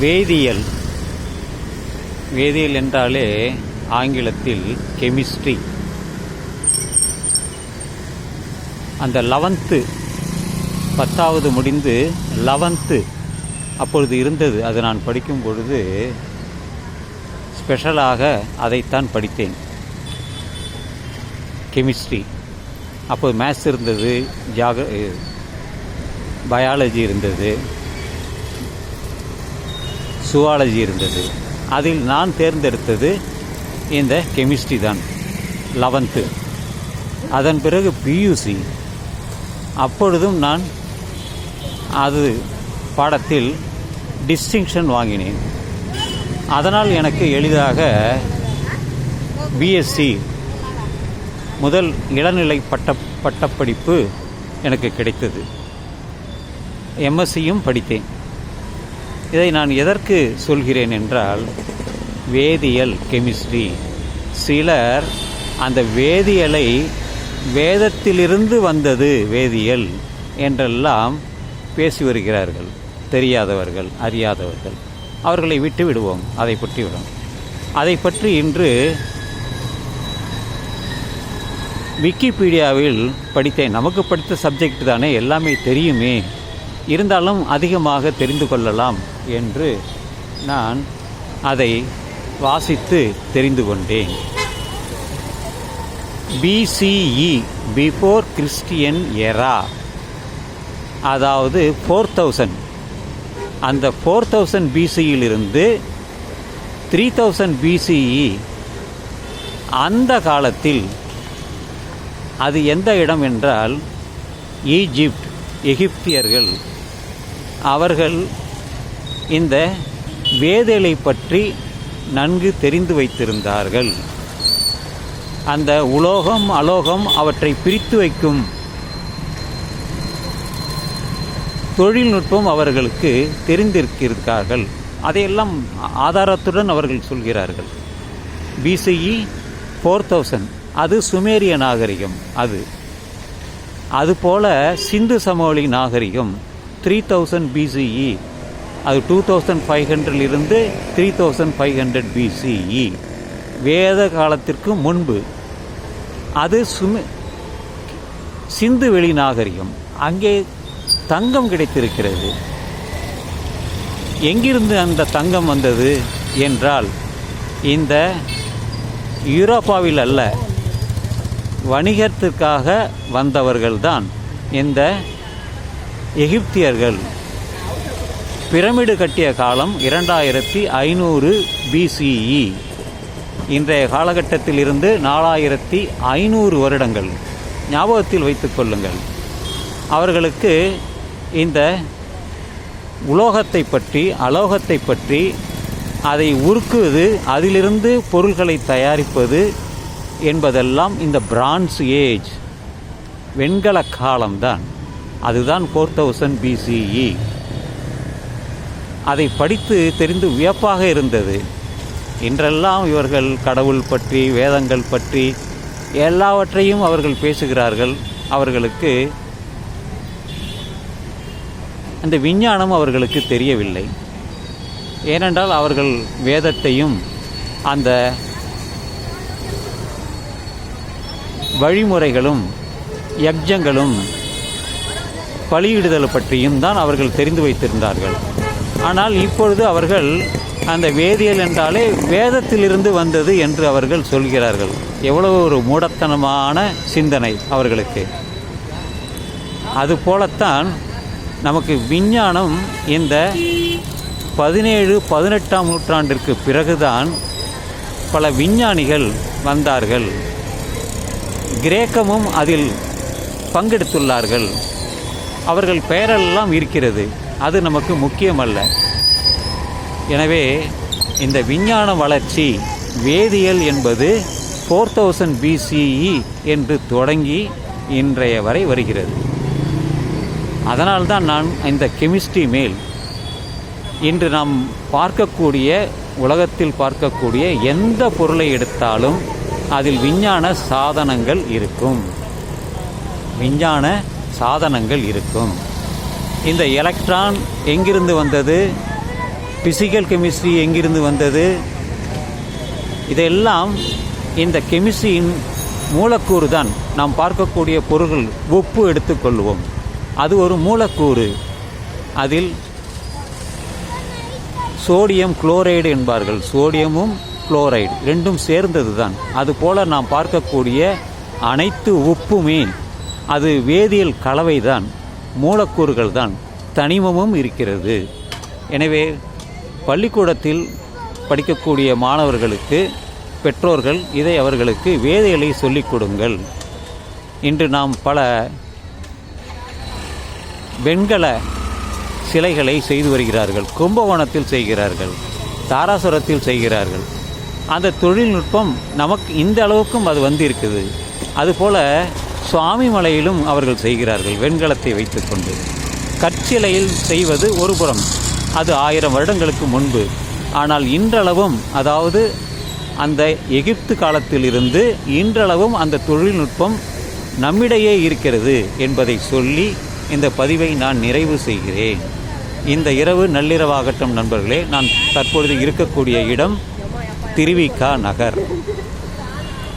வேதியியல். வேதியியல் என்றாலே ஆங்கிலத்தில் கெமிஸ்ட்ரி. அந்த லெவன்த்து பத்தாவது முடிந்து லெவன்த்து அப்பொழுது இருந்தது. அது நான் படிக்கும் பொழுது ஸ்பெஷலாக அதைத்தான் படித்தேன். கெமிஸ்ட்ரி. அப்போது மேத்ஸ் இருந்தது ஜாக பயாலஜி இருந்தது. சுவாலஜி இருந்தது. அதில் நான் தேர்ந்தெடுத்தது இந்த கெமிஸ்ட்ரி தான் லெவன்த்து அதன் பிறகு பியூசி அப்பொழுதும் நான் அது பாடத்தில் டிஸ்டிங்ஷன் வாங்கினேன். அதனால் எனக்கு எளிதாக பிஎஸ்சி முதல் இளநிலை பட்ட பட்டப்படிப்பு எனக்கு கிடைத்தது. எம்எஸ்சியும் படித்தேன். இதை நான் எதற்கு சொல்கிறேன் என்றால் வேதியியல் கெமிஸ்ட்ரி. சிலர் அந்த வேதியியலை வேதத்திலிருந்து வந்தது வேதியியல் என்றெல்லாம் பேசி வருகிறார்கள். தெரியாதவர்கள் அறியாதவர்கள். அவர்களை விட்டு விடுவோம் அதை பற்றி விடும் அதை பற்றி இன்று விக்கிபீடியாவில் படித்தேன். நமக்கு படித்த சப்ஜெக்ட் தானே எல்லாமே தெரியுமே. இருந்தாலும் அதிகமாக தெரிந்து கொள்ளலாம். என்று நான் அதை வாசித்து தெரிந்து கொண்டேன். பிசிஇ பிஃபோர் கிறிஸ்டியன் எரா அதாவது ஃபோர் தௌசண்ட் அந்த ஃபோர் தௌசண்ட் பிசியிலிருந்து த்ரீ தௌசண்ட் பிசிஇ அந்த காலத்தில் அது எந்த இடம் என்றால் ஈஜிப்ட் எகிப்தியர்கள் அவர்கள் இந்த வேதலை பற்றி நன்கு தெரிந்து வைத்திருந்தார்கள். அந்த உலோகம் அலோகம் அவற்றை பிரித்து வைக்கும் தொழில்நுட்பம் அவர்களுக்கு தெரிந்திருக்கிறார்கள். அதையெல்லாம் ஆதாரத்துடன் அவர்கள் சொல்கிறார்கள். பிசிஇ ஃபோர் தௌசண்ட் அது சுமேரிய நாகரிகம் அது. அதுபோல சிந்து சமவெளி நாகரிகம் த்ரீ தௌசண்ட் பிசிஇ. அது two thousand five ஹண்ட்ரட்லிருந்து three thousand five hundred BCE வேத காலத்திற்கு முன்பு அது சுமி சிந்து வெளி நாகரிகம் அங்கே தங்கம் கிடைத்திருக்கிறது. எங்கிருந்து அந்த தங்கம் வந்தது என்றால் இந்த யூரோப்பாவில் அல்ல வணிகத்திற்காக வந்தவர்கள்தான். இந்த எகிப்தியர்கள் பிரமிடு கட்டிய காலம் இரண்டாயிரத்தி ஐநூறு பிசிஇ இன்றைய காலகட்டத்தில் இருந்து நாலாயிரத்தி ஐநூறு வருடங்கள் ஞாபகத்தில் வைத்துக் கொள்ளுங்கள். அவர்களுக்கு இந்த உலோகத்தை பற்றி அலோகத்தை பற்றி அதை உருக்குவது அதிலிருந்து பொருள்களை தயாரிப்பது என்பதெல்லாம் இந்த பிரான்ஸ் ஏஜ் வெண்கல காலம்தான். அதுதான் ஃபோர் தௌசண்ட் பிசிஇ அதை படித்து தெரிந்து வியப்பாக இருந்தது. இன்றெல்லாம் இவர்கள் கடவுள் பற்றி வேதங்கள் பற்றி எல்லாவற்றையும் அவர்கள் பேசுகிறார்கள். அவர்களுக்கு அந்த விஞ்ஞானம் அவர்களுக்கு தெரியவில்லை. ஏனென்றால் அவர்கள் வேதத்தையும் அந்த வழிமுறைகளும் யக்ஜங்களும் பலியிடுதல் பற்றியும் தான் அவர்கள் தெரிந்து வைத்திருந்தார்கள். ஆனால் இப்பொழுது அவர்கள் அந்த வேதியியல் என்றாலே வேதத்திலிருந்து வந்தது என்று அவர்கள் சொல்கிறார்கள். எவ்வளவு ஒரு மூடத்தனமான சிந்தனை அவர்களுக்கு. அதுபோலத்தான் நமக்கு விஞ்ஞானம் இந்த பதினேழு பதினெட்டாம் நூற்றாண்டிற்கு பிறகுதான் பல விஞ்ஞானிகள் வந்தார்கள். கிரேக்கமும் அதில் பங்கெடுத்துள்ளார்கள். அவர்கள் பெயரெல்லாம் இருக்கிறது. அது நமக்கு முக்கியமல்ல. எனவே இந்த விஞ்ஞான வளர்ச்சி வேதியியல் என்பது ஃபோர் தௌசண்ட் பிசிஇ என்று தொடங்கி இன்றைய வரை வருகிறது. அதனால்தான் நான் இந்த கெமிஸ்ட்ரி மேல் இன்று நாம் பார்க்கக்கூடிய உலகத்தில் பார்க்கக்கூடிய எந்த பொருளை எடுத்தாலும் அதில் விஞ்ஞான சாதனங்கள் இருக்கும். விஞ்ஞான சாதனங்கள் இருக்கும். இந்த எலக்ட்ரான் எங்கிருந்து வந்தது? பிசிக்கல் கெமிஸ்ட்ரி எங்கிருந்து வந்தது? இதெல்லாம் இந்த கெமிஸ்ட்ரியின் மூலக்கூறு தான் நாம் பார்க்கக்கூடிய பொருள்கள் உப்பு எடுத்துக்கொள்வோம். அது ஒரு மூலக்கூறு. அதில் சோடியம் குளோரைடு என்பார்கள். சோடியமும் குளோரைடு ரெண்டும் சேர்ந்தது தான் அதுபோல் நாம் பார்க்கக்கூடிய அனைத்து உப்புமே அது வேதியியல் கலவைதான். மூலக்கூறுகள் தான் தனிமமும் இருக்கிறது. எனவே பள்ளிக்கூடத்தில் படிக்கக்கூடிய மாணவர்களுக்கு பெற்றோர்கள் இதை அவர்களுக்கு வேதைகளை சொல்லிக் கொடுங்கள். இன்று நாம் பல வெண்கல சிலைகளை செய்து வருகிறார்கள். கும்பகோணத்தில் செய்கிறார்கள் தாராசுரத்தில் செய்கிறார்கள். அந்த தொழில்நுட்பம் நமக்கு இந்த அளவுக்கும் அது வந்திருக்குது. அதுபோல் சுவாமி மலையிலும் அவர்கள் செய்கிறார்கள் வெண்கலத்தை வைத்துக்கொண்டு. கற்சிலையில் செய்வது ஒரு புறம் அது ஆயிரம் வருடங்களுக்கு முன்பு. ஆனால் இன்றளவும் அதாவது அந்த எகிப்து காலத்திலிருந்து இன்றளவும் அந்த தொழில்நுட்பம் நம்மிடையே இருக்கிறது என்பதை சொல்லி இந்த பதிவை நான் நிறைவு செய்கிறேன். இந்த இரவு நள்ளிரவாகட்டும் நண்பர்களே நான் தற்பொழுது இருக்கக்கூடிய இடம் திருவிக்கா நகர்.